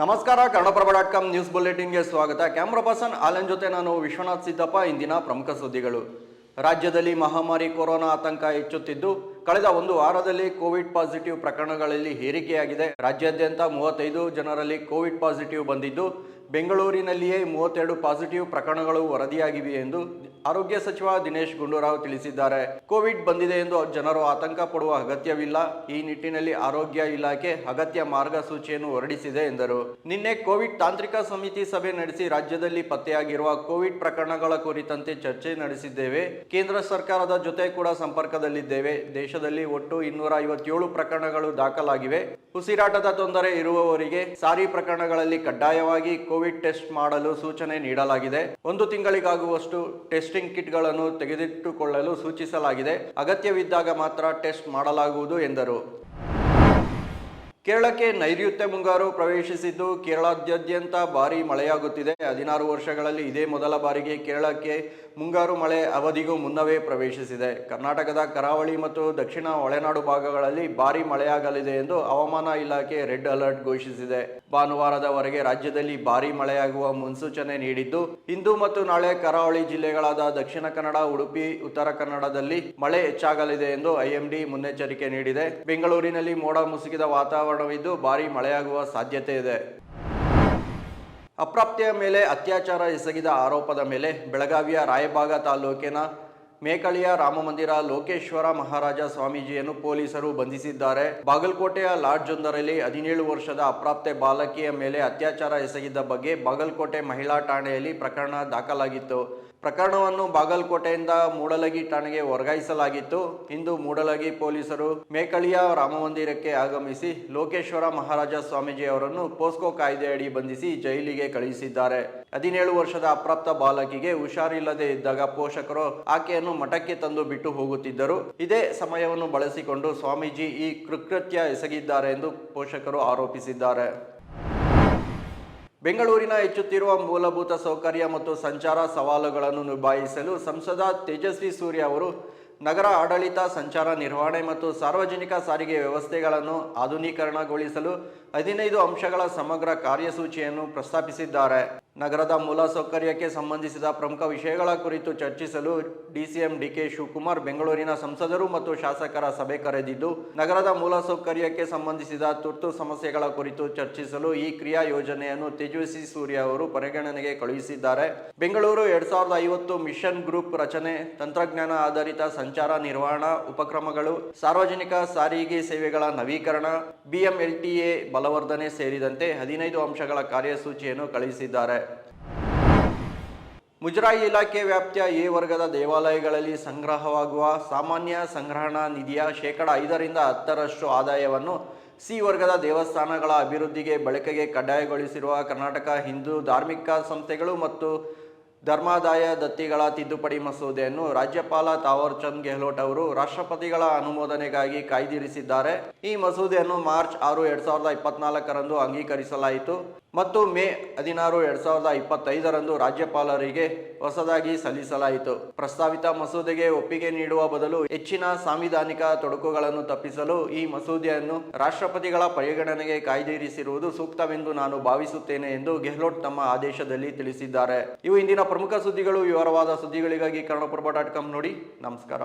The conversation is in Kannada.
ನಮಸ್ಕಾರ ಕನ್ನಡಪ್ರಭ ಡಾಟ್ ಕಾಮ್ ನ್ಯೂಸ್ ಬುಲೆಟಿನ್ಗೆ ಸ್ವಾಗತ. ಕ್ಯಾಮ್ರಾ ಪರ್ಸನ್ ಆಲನ್ ಜೊತೆ ನಾನು ವಿಶ್ವನಾಥ್ ಸಿದ್ದಪ್ಪ. ಇಂದಿನ ಪ್ರಮುಖ ಸುದ್ದಿಗಳು. ರಾಜ್ಯದಲ್ಲಿ ಮಹಾಮಾರಿ ಕೊರೋನಾ ಆತಂಕ ಹೆಚ್ಚುತ್ತಿದ್ದು, ಕಳೆದ ಒಂದು ವಾರದಲ್ಲಿ ಕೋವಿಡ್ ಪಾಸಿಟಿವ್ ಪ್ರಕರಣಗಳಲ್ಲಿ ಏರಿಕೆಯಾಗಿದೆ. ರಾಜ್ಯಾದ್ಯಂತ ಮೂವತ್ತೈದು ಜನರಲ್ಲಿ ಕೋವಿಡ್ ಪಾಸಿಟಿವ್ ಬಂದಿದ್ದು ಬೆಂಗಳೂರಿನಲ್ಲಿಯೇ ಮೂವತ್ತೆರಡು ಪಾಸಿಟಿವ್ ಪ್ರಕರಣಗಳು ವರದಿಯಾಗಿವೆ ಎಂದು ಆರೋಗ್ಯ ಸಚಿವ ದಿನೇಶ್ ಗುಂಡೂರಾವ್ ತಿಳಿಸಿದ್ದಾರೆ. ಕೋವಿಡ್ ಬಂದಿದೆ ಎಂದು ಜನರು ಆತಂಕ ಪಡುವ ಅಗತ್ಯವಿಲ್ಲ. ಈ ನಿಟ್ಟಿನಲ್ಲಿ ಆರೋಗ್ಯ ಇಲಾಖೆ ಅಗತ್ಯ ಮಾರ್ಗಸೂಚಿಯನ್ನು ಹೊರಡಿಸಿದೆ ಎಂದರು. ನಿನ್ನೆ ಕೋವಿಡ್ ತಾಂತ್ರಿಕ ಸಮಿತಿ ಸಭೆ ನಡೆಸಿ ರಾಜ್ಯದಲ್ಲಿ ಪತ್ತೆಯಾಗಿರುವ ಕೋವಿಡ್ ಪ್ರಕರಣಗಳ ಕುರಿತಂತೆ ಚರ್ಚೆ ನಡೆಸಿದ್ದೇವೆ. ಕೇಂದ್ರ ಸರ್ಕಾರದ ಜೊತೆ ಕೂಡ ಸಂಪರ್ಕದಲ್ಲಿದ್ದೇವೆ. ದೇಶದಲ್ಲಿ ಒಟ್ಟು ಇನ್ನೂರ ಐವತ್ತೇಳು ಪ್ರಕರಣಗಳು ದಾಖಲಾಗಿವೆ. ಉಸಿರಾಟದ ತೊಂದರೆ ಇರುವವರಿಗೆ ಸಾರಿ ಪ್ರಕರಣಗಳಲ್ಲಿ ಕಡ್ಡಾಯವಾಗಿ ಕೋವಿಡ್ ಟೆಸ್ಟ್ ಮಾಡಲು ಸೂಚನೆ ನೀಡಲಾಗಿದೆ. ಒಂದು ತಿಂಗಳಿಗಾಗುವಷ್ಟು ಟೆಸ್ಟಿಂಗ್ ಕಿಟ್ಗಳನ್ನು ತೆಗೆದಿಟ್ಟುಕೊಳ್ಳಲು ಸೂಚಿಸಲಾಗಿದೆ. ಅಗತ್ಯವಿದ್ದಾಗ ಮಾತ್ರ ಟೆಸ್ಟ್ ಮಾಡಲಾಗುವುದು ಎಂದರು. ಕೇರಳಕ್ಕೆ ನೈಋತ್ಯ ಮುಂಗಾರು ಪ್ರವೇಶಿಸಿದ್ದು ಕೇರಳಾದ್ಯಂತ ಭಾರೀ ಮಳೆಯಾಗುತ್ತಿದೆ. ಹದಿನಾರು ವರ್ಷಗಳಲ್ಲಿ ಇದೇ ಮೊದಲ ಬಾರಿಗೆ ಕೇರಳಕ್ಕೆ ಮುಂಗಾರು ಮಳೆ ಅವಧಿಗೂ ಮುನ್ನವೇ ಪ್ರವೇಶಿಸಿದೆ. ಕರ್ನಾಟಕದ ಕರಾವಳಿ ಮತ್ತು ದಕ್ಷಿಣ ಒಳನಾಡು ಭಾಗಗಳಲ್ಲಿ ಭಾರಿ ಮಳೆಯಾಗಲಿದೆ ಎಂದು ಹವಾಮಾನ ಇಲಾಖೆ ರೆಡ್ ಅಲರ್ಟ್ ಘೋಷಿಸಿದೆ. ಭಾನುವಾರದವರೆಗೆ ರಾಜ್ಯದಲ್ಲಿ ಭಾರಿ ಮಳೆಯಾಗುವ ಮುನ್ಸೂಚನೆ ನೀಡಿದ್ದು, ಇಂದು ಮತ್ತು ನಾಳೆ ಕರಾವಳಿ ಜಿಲ್ಲೆಗಳಾದ ದಕ್ಷಿಣ ಕನ್ನಡ, ಉಡುಪಿ, ಉತ್ತರ ಕನ್ನಡದಲ್ಲಿ ಮಳೆ ಹೆಚ್ಚಾಗಲಿದೆ ಎಂದು ಐಎಂಡಿ ಮುನ್ನೆಚ್ಚರಿಕೆ ನೀಡಿದೆ. ಬೆಂಗಳೂರಿನಲ್ಲಿ ಮೋಡ ಮುಸುಕಿದ ವಾತಾವರಣವಿದ್ದು ಭಾರೀ ಮಳೆಯಾಗುವ ಸಾಧ್ಯತೆ ಇದೆ. ಅಪ್ರಾಪ್ತಿಯ ಮೇಲೆ ಅತ್ಯಾಚಾರ ಎಸಗಿದ ಆರೋಪದ ಮೇಲೆ ಬೆಳಗಾವಿಯ ರಾಯಬಾಗ ತಾಲೂಕಿನ ಮೇಕಳಿಯ ರಾಮಮಂದಿರ ಲೋಕೇಶ್ವರ ಮಹಾರಾಜ ಸ್ವಾಮೀಜಿಯನ್ನು ಪೊಲೀಸರು ಬಂಧಿಸಿದ್ದಾರೆ. ಬಾಗಲಕೋಟೆಯ ಲಾಡ್ಜೊಂದರಲ್ಲಿ ಹದಿನೇಳು ವರ್ಷದ ಅಪ್ರಾಪ್ತೆ ಬಾಲಕಿಯ ಮೇಲೆ ಅತ್ಯಾಚಾರ ಎಸಗಿದ್ದ ಬಗ್ಗೆ ಬಾಗಲಕೋಟೆ ಮಹಿಳಾ ಠಾಣೆಯಲ್ಲಿ ಪ್ರಕರಣ ದಾಖಲಾಗಿತ್ತು. ಪ್ರಕರಣವನ್ನು ಬಾಗಲಕೋಟೆಯಿಂದ ಮೂಡಲಗಿ ಠಾಣೆಗೆ ವರ್ಗಾಯಿಸಲಾಗಿತ್ತು. ಇಂದು ಮೂಡಲಗಿ ಪೊಲೀಸರು ಮೇಕಳಿಯ ರಾಮಮಂದಿರಕ್ಕೆ ಆಗಮಿಸಿ ಲೋಕೇಶ್ವರ ಮಹಾರಾಜ ಸ್ವಾಮೀಜಿ ಅವರನ್ನು ಪೋಸ್ಕೋ ಕಾಯ್ದೆಯಡಿ ಬಂಧಿಸಿ ಜೈಲಿಗೆ ಕಳುಹಿಸಿದ್ದಾರೆ. ಹದಿನೇಳು ವರ್ಷದ ಅಪ್ರಾಪ್ತ ಬಾಲಕಿಗೆ ಹುಷಾರಿಲ್ಲದೆ ಇದ್ದಾಗ ಪೋಷಕರು ಆಕೆಯನ್ನು ಮಠಕ್ಕೆ ತಂದು ಬಿಟ್ಟು ಹೋಗುತ್ತಿದ್ದರು. ಇದೇ ಸಮಯವನ್ನು ಬಳಸಿಕೊಂಡು ಸ್ವಾಮೀಜಿ ಈ ಕೃಕೃತ್ಯ ಎಸಗಿದ್ದಾರೆ ಎಂದು ಪೋಷಕರು ಆರೋಪಿಸಿದ್ದಾರೆ. ಬೆಂಗಳೂರಿನ ಹೆಚ್ಚುತ್ತಿರುವ ಮೂಲಭೂತ ಸೌಕರ್ಯ ಮತ್ತು ಸಂಚಾರ ಸವಾಲುಗಳನ್ನು ನಿಭಾಯಿಸಲು ಸಂಸದ ತೇಜಸ್ವಿ ಸೂರ್ಯ ಅವರು ನಗರ ಆಡಳಿತ, ಸಂಚಾರ ನಿರ್ವಹಣೆ ಮತ್ತು ಸಾರ್ವಜನಿಕ ಸಾರಿಗೆ ವ್ಯವಸ್ಥೆಗಳನ್ನು ಆಧುನೀಕರಣಗೊಳಿಸಲು ಹದಿನೈದು ಅಂಶಗಳ ಸಮಗ್ರ ಕಾರ್ಯಸೂಚಿಯನ್ನು ಪ್ರಸ್ತಾಪಿಸಿದ್ದಾರೆ. ನಗರದ ಮೂಲಸೌಕರ್ಯಕ್ಕೆ ಸಂಬಂಧಿಸಿದ ಪ್ರಮುಖ ವಿಷಯಗಳ ಕುರಿತು ಚರ್ಚಿಸಲು ಡಿಸಿಎಂ ಡಿಕೆ ಶಿವಕುಮಾರ್ ಬೆಂಗಳೂರಿನ ಸಂಸದರು ಮತ್ತು ಶಾಸಕರ ಸಭೆ ಕರೆದಿದ್ದು, ನಗರದ ಮೂಲಸೌಕರ್ಯಕ್ಕೆ ಸಂಬಂಧಿಸಿದ ತುರ್ತು ಸಮಸ್ಯೆಗಳ ಕುರಿತು ಚರ್ಚಿಸಲು ಈ ಕ್ರಿಯಾ ಯೋಜನೆಯನ್ನು ತೇಜಸ್ವಿ ಸೂರ್ಯ ಅವರು ಪರಿಗಣನೆಗೆ ಕಳುಹಿಸಿದ್ದಾರೆ. ಬೆಂಗಳೂರು ಎರಡ್ ಸಾವಿರದ ಐವತ್ತು ಮಿಷನ್ ಗ್ರೂಪ್ ರಚನೆ, ತಂತ್ರಜ್ಞಾನ ಆಧಾರಿತ ಸಂಚಾರ ನಿರ್ವಹಣಾ, ಉಪಕ್ರಮಗಳು, ಸಾರ್ವಜನಿಕ ಸಾರಿಗೆ ಸೇವೆಗಳ ನವೀಕರಣ, ಬಿಎಂಎಲ್ಟಿಎ ಬಲವರ್ಧನೆ ಸೇರಿದಂತೆ ಹದಿನೈದು ಅಂಶಗಳ ಕಾರ್ಯಸೂಚಿಯನ್ನು ಕಳುಹಿಸಿದ್ದಾರೆ. ಮುಜರಾಯಿ ಇಲಾಖೆ ವ್ಯಾಪ್ತಿಯ ಎ ವರ್ಗದ ದೇವಾಲಯಗಳಲ್ಲಿ ಸಂಗ್ರಹವಾಗುವ ಸಾಮಾನ್ಯ ಸಂಗ್ರಹಣಾ ನಿಧಿಯ ಶೇಕಡ ಐದರಿಂದ ಹತ್ತರಷ್ಟು ಆದಾಯವನ್ನು ಸಿ ವರ್ಗದ ದೇವಸ್ಥಾನಗಳ ಅಭಿವೃದ್ಧಿಗೆ ಬಳಕೆಗೆ ಕಡ್ಡಾಯಗೊಳಿಸಿರುವ ಕರ್ನಾಟಕ ಹಿಂದೂ ಧಾರ್ಮಿಕ ಸಂಸ್ಥೆಗಳು ಮತ್ತು ಧರ್ಮಾದಾಯ ದತ್ತಿಗಳ ತಿದ್ದುಪಡಿ ಮಸೂದೆಯನ್ನು ರಾಜ್ಯಪಾಲ ತಾವರ್ ಚಂದ್ ಗೆಹ್ಲೋಟ್ ಅವರು ರಾಷ್ಟ್ರಪತಿಗಳ ಅನುಮೋದನೆಗಾಗಿ ಕಾಯ್ದಿರಿಸಿದ್ದಾರೆ. ಈ ಮಸೂದೆಯನ್ನು ಮಾರ್ಚ್ ಆರು, ಎರಡ್ ಸಾವಿರದ ಇಪ್ಪತ್ನಾಲ್ಕರಂದು ಅಂಗೀಕರಿಸಲಾಯಿತು. ಮತ್ತು ಮೇ ಹದಿನಾರು ಎರಡ್ ಸಾವಿರದ ಇಪ್ಪತ್ತೈದರಂದು ರಾಜ್ಯಪಾಲರಿಗೆ ಹೊಸದಾಗಿ ಸಲ್ಲಿಸಲಾಯಿತು. ಪ್ರಸ್ತಾವಿತ ಮಸೂದೆಗೆ ಒಪ್ಪಿಗೆ ನೀಡುವ ಬದಲು ಹೆಚ್ಚಿನ ಸಾಂವಿಧಾನಿಕ ತೊಡಕುಗಳನ್ನು ತಪ್ಪಿಸಲು ಈ ಮಸೂದೆಯನ್ನು ರಾಷ್ಟ್ರಪತಿಗಳ ಪರಿಗಣನೆಗೆ ಕಾಯ್ದಿರಿಸಿರುವುದು ಸೂಕ್ತವೆಂದು ನಾನು ಭಾವಿಸುತ್ತೇನೆ ಎಂದು ಗೆಹ್ಲೋಟ್ ತಮ್ಮ ಆದೇಶದಲ್ಲಿ ತಿಳಿಸಿದ್ದಾರೆ. ಇವು ಇಂದಿನ ಪ್ರಮುಖ ಸುದ್ದಿಗಳು. ವಿವರವಾದ ಸುದ್ದಿಗಳಿಗಾಗಿ ಕನ್ನಡಪ್ರಭ ಡಾಟ್ ಕಾಮ್ ನೋಡಿ. ನಮಸ್ಕಾರ.